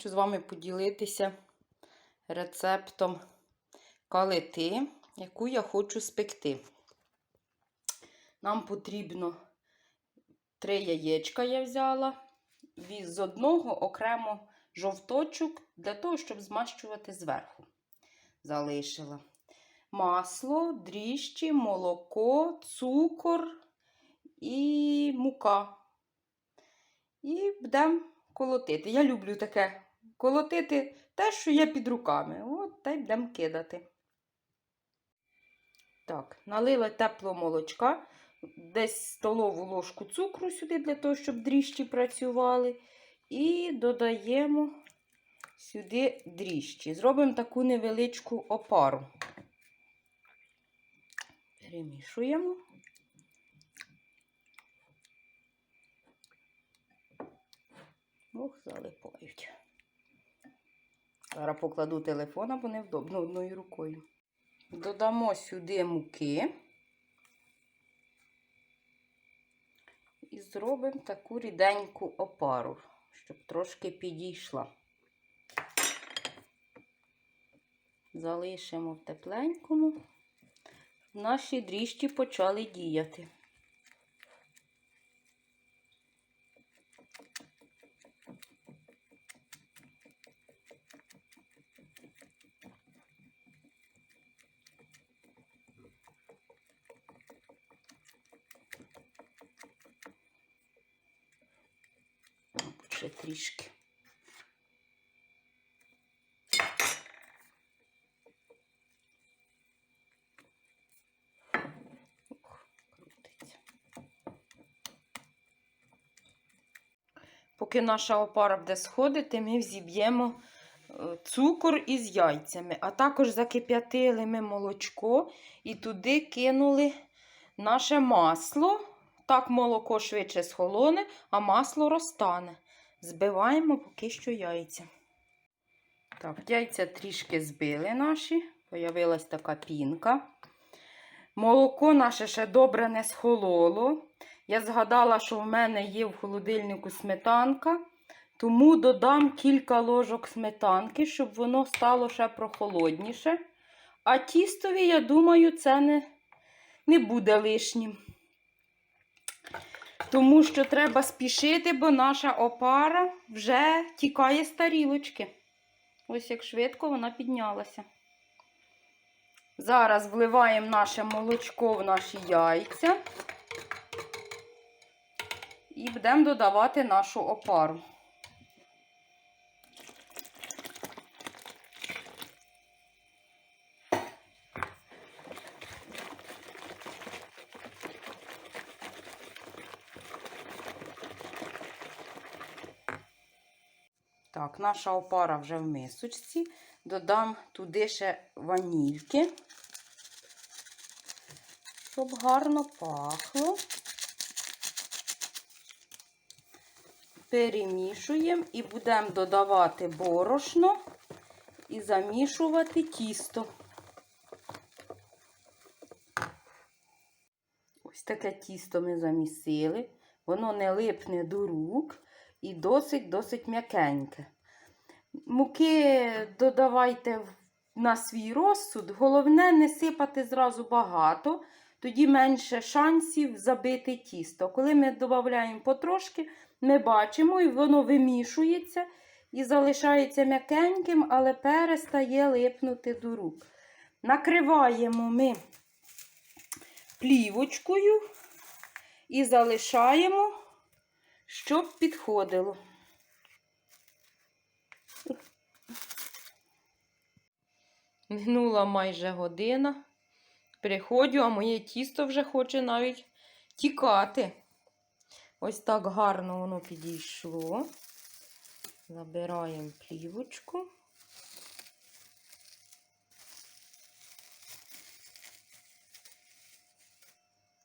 Хочу з вами поділитися рецептом калити, яку я хочу спекти. Нам потрібно три яєчка я взяла, з одного окремо жовточок для того, щоб змащувати зверху. Залишила масло, дріжджі, молоко, цукор і мука. І будемо колотити. Я люблю таке колотити те, що є під руками. От та й будемо кидати. Так, налила теплого молочка, десь столову ложку цукру сюди, для того, щоб дріжджі працювали. І додаємо сюди дріжджі. Зробимо таку невеличку опару. Перемішуємо. Ох, залипають. Зараз покладу телефон, бо невдобно одною рукою. Додамо сюди муки і зробимо таку ріденьку опару, щоб трошки підійшла. Залишимо в тепленькому. Наші дріжджі почали діяти. Мабуть, ще трішки. Поки наша опара буде сходити, ми взіб'ємо е, цукор із яйцями, а також закип'ятили ми молочко і туди кинули наше масло. Так молоко швидше схолоне, а масло розтане. Збиваємо поки що яйця. Так, яйця трішки збили наші, появилась така пінка. Молоко наше ще добре не схололо. Я згадала, що в мене є в холодильнику сметанка, тому додам кілька ложок сметанки, щоб воно стало ще прохолодніше. А тістові, я думаю, це не, не буде лишнім. Тому що треба спішити, бо наша опара вже тікає з тарілочки. Ось як швидко вона піднялася. Зараз вливаємо наше молочко в наші яйця і будемо додавати нашу опару. Так, наша опара вже в мисочці. Додам туди ще ванільки, щоб гарно пахло. Перемішуємо і будемо додавати борошно і замішувати тісто. Ось таке тісто ми замісили. Воно не липне до рук і досить-досить м'якеньке. Муки додавайте на свій розсуд. Головне, не сипати зразу багато, тоді менше шансів забити тісто. Коли ми додаємо потрошки, ми бачимо, і воно вимішується і залишається м'якеньким, але перестає липнути до рук. Накриваємо ми плівочкою і залишаємо щоб підходило. Минула майже година. Приходжу, а моє тісто вже хоче навіть тікати. Ось так гарно воно підійшло. Забираємо плівочку.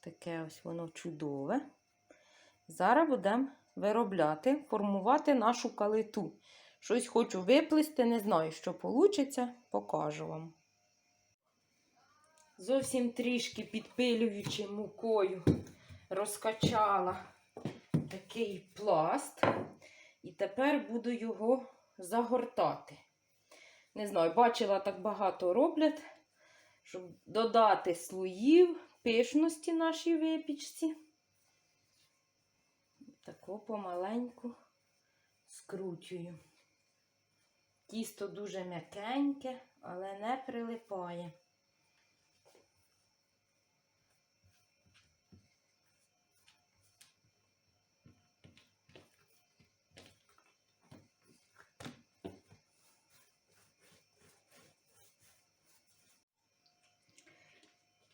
Таке ось воно чудове. Зараз будемо виробляти, формувати нашу калиту. Щось хочу виплести, не знаю, що вийде, покажу вам. Зовсім трішки підпилюючи мукою, розкачала такий пласт. І тепер буду його загортати. Не знаю, бачила, так багато роблять, щоб додати слоїв пишності нашій випічці. Таку помаленьку скручую. Тісто дуже м'якеньке, але не прилипає.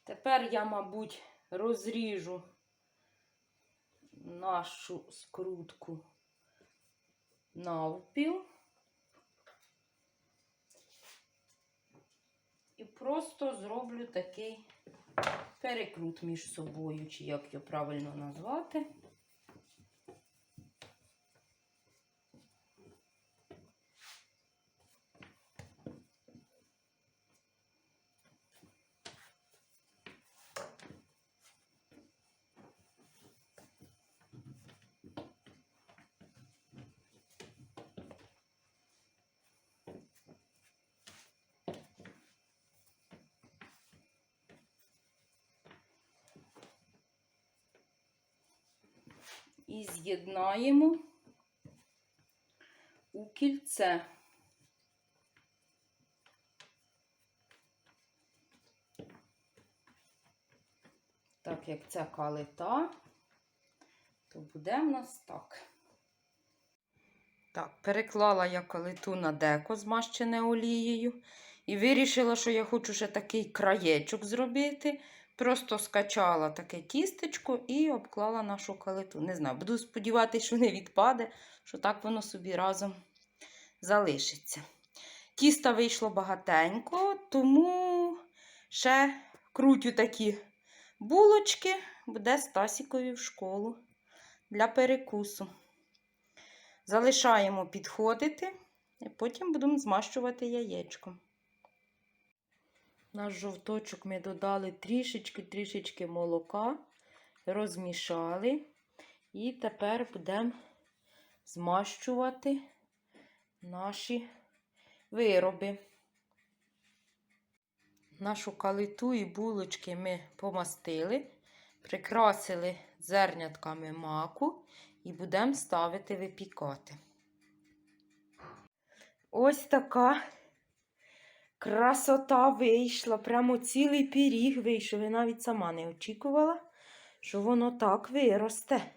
Тепер я, мабуть, розріжу нашу скрутку навпіл. І просто зроблю такий перекрут між собою, чи як його правильно назвати. і з'єднаємо у кільце. Так як це калита, то буде в нас так. Так, переклала я калиту на деко змащене олією. І вирішила, що я хочу ще такий краєчок зробити. Просто скачала таке тістечко і обклала нашу калиту. Не знаю, буду сподіватися, що не відпаде, що так воно собі разом залишиться. Тіста вийшло багатенько, тому ще крутю такі булочки, буде Стасікові в школу для перекусу. Залишаємо підходити, і потім будемо змащувати яєчком. Наш жовточок ми додали трішечки-трішечки молока, розмішали. І тепер будемо змащувати наші вироби. Нашу калиту і булочки ми помастили, прикрасили зернятками маку і будемо ставити випікати. Ось така Красота вийшла, прямо цілий пиріг вийшов. Я навіть сама не очікувала, що воно так виросте.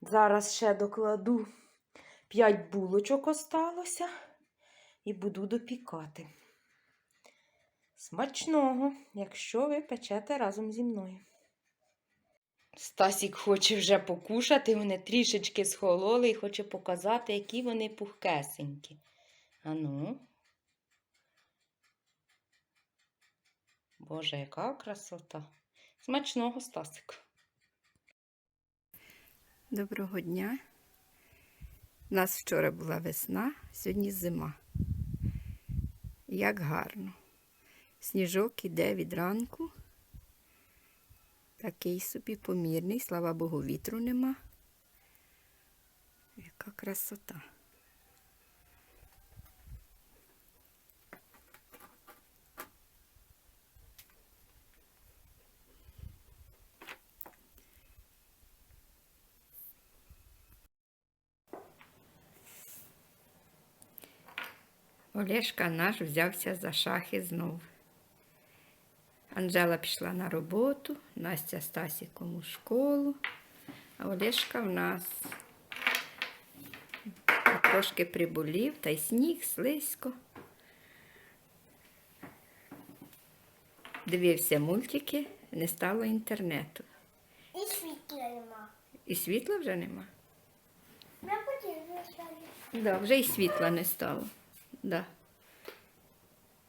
Зараз ще докладу 5 булочок осталося і буду допікати. Смачного, якщо ви печете разом зі мною. Стасік хоче вже покушати, вони трішечки схололи і хоче показати, які вони пухкесенькі. Ану. Боже, яка красота. Смачного Стасик. Доброго дня. У нас вчора була весна, сьогодні зима. Як гарно. Сніжок іде від ранку. Такий собі помірний, слава Богу, вітру нема. Яка красота. Олешка наш взявся за шахи знов. Анжела пішла на роботу, Настя Стасіком у школу, а Олешка в нас трошки приболів, та й сніг, слизько. Дивився мультики, не стало інтернету. І світла нема. І світла вже нема. Да, вже і світла не стало. Да.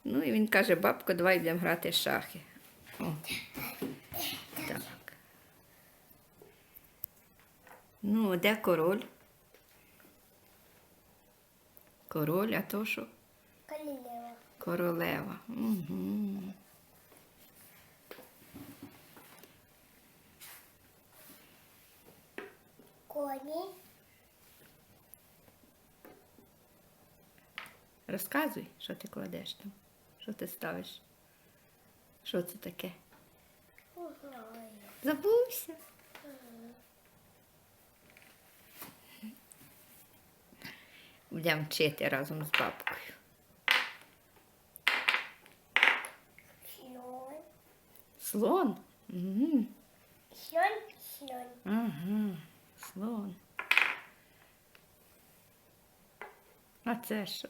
Ну і він каже, бабко, давай йдемо грати шахи. О. Так. Ну, де король? Король, а то що? Калілева. Королева. Угу. Коні. Розказуй, що ти кладеш там, що ти ставиш. Що це таке? Забувся. Будемо вчити разом з бабкою. Слон. Слон? Угу. Слон, слон. Ага, слон. А це що?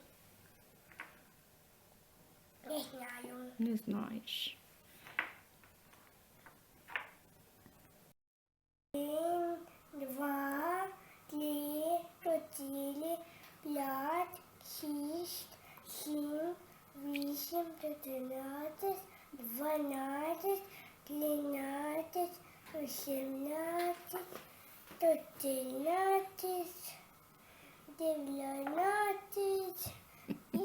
Не знаю. Не знаєш. Один, два, три, чотири, п'ять, шість, сім, вісім, чотирнадцять, дванадцять, тринадцять, вісімнадцять, чотирнадцять, дев'ятнадцять і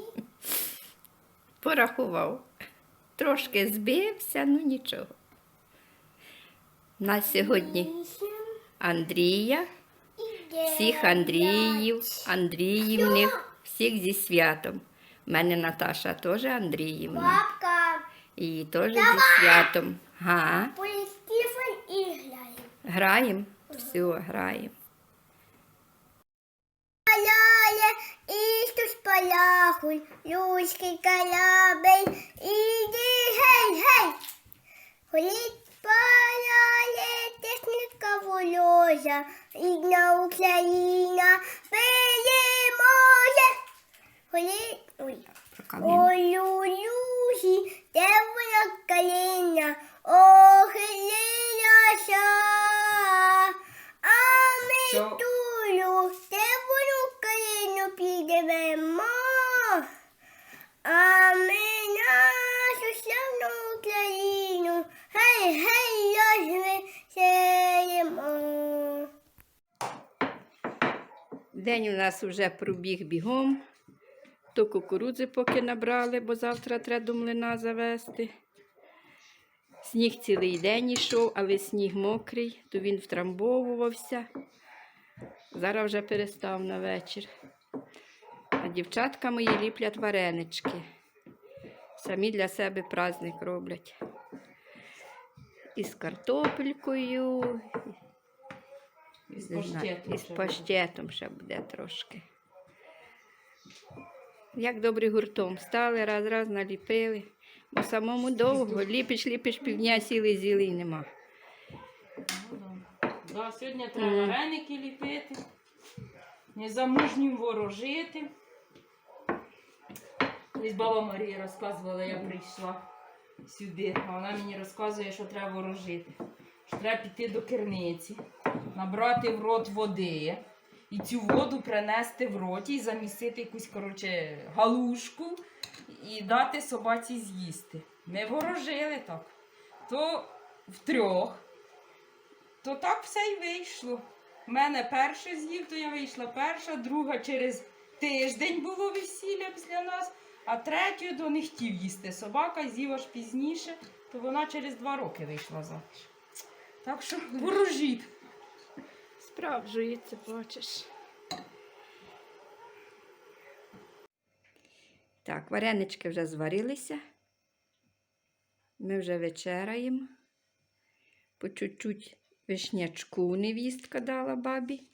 Порахував. Трошки збився, ну нічого. На сьогодні Андрія, всіх. Андріїв, Андріївних, всіх зі святом. У мене Наташа теж Андріївна. Бабка, І теж зі святом. Га? Граємо? Все, граємо. Паляхуй, Люський калябель, іди гей, гей. Голіть паляє, техніка вольоза, рідна Україна переможе. Голіть, ой. ой. Ой, Люсі, де вона калина, охилилася, а ми Що? тулю, де вона калину підемо, а ми нашу славну Україну, гей, гей, розвеселимо. День у нас вже пробіг бігом. То кукурудзи поки набрали, бо завтра треба до млина завести. Сніг цілий день йшов, але сніг мокрий, то він втрамбовувався. Зараз вже перестав на вечір. А дівчатка мої ліплять варенички. Самі для себе праздник роблять. І з картопелькою, І з паштетом І з ще буде. паштетом ще буде трошки. Як добре гуртом стали, раз раз наліпили. Бо самому довго ліпиш, ліпиш півдня сіли, зіли і нема. Ну, да. Сьогодні треба Мгм. вареники ліпити, незамужнім ворожити. Колись баба Марія розказувала, я прийшла сюди, а вона мені розказує, що треба ворожити. Що треба піти до керниці, набрати в рот води і цю воду принести в роті і замісити якусь коротше, галушку і дати собаці з'їсти. Ми ворожили так. То втрьох. То так все й вийшло. У мене перше з'їв, то я вийшла перша, друга через тиждень було весілля після нас, а третю то не хотів їсти собака, з'їв аж пізніше, то вона через два роки вийшла заміж. Так що ворожіть. Справджується, бачиш. Так, варенички вже зварилися. Ми вже вечеряємо. По чуть-чуть вишнячку невістка дала бабі.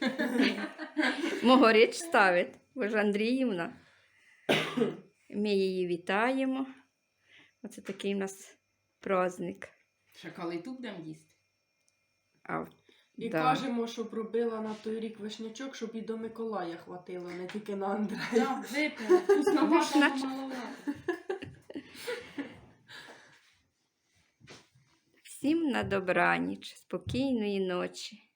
Могорич ставить, бо ж Андріївна. Ми її вітаємо. Оце такий у нас праздник. Ще коли тут будемо їсти? А, І да. кажемо, щоб робила на той рік вишнячок, щоб і до Миколая хватило, не тільки на Андрея. Так, випила. Вкусно ж, вата, наче- маловато. Всім на добраніч, спокійної ночі.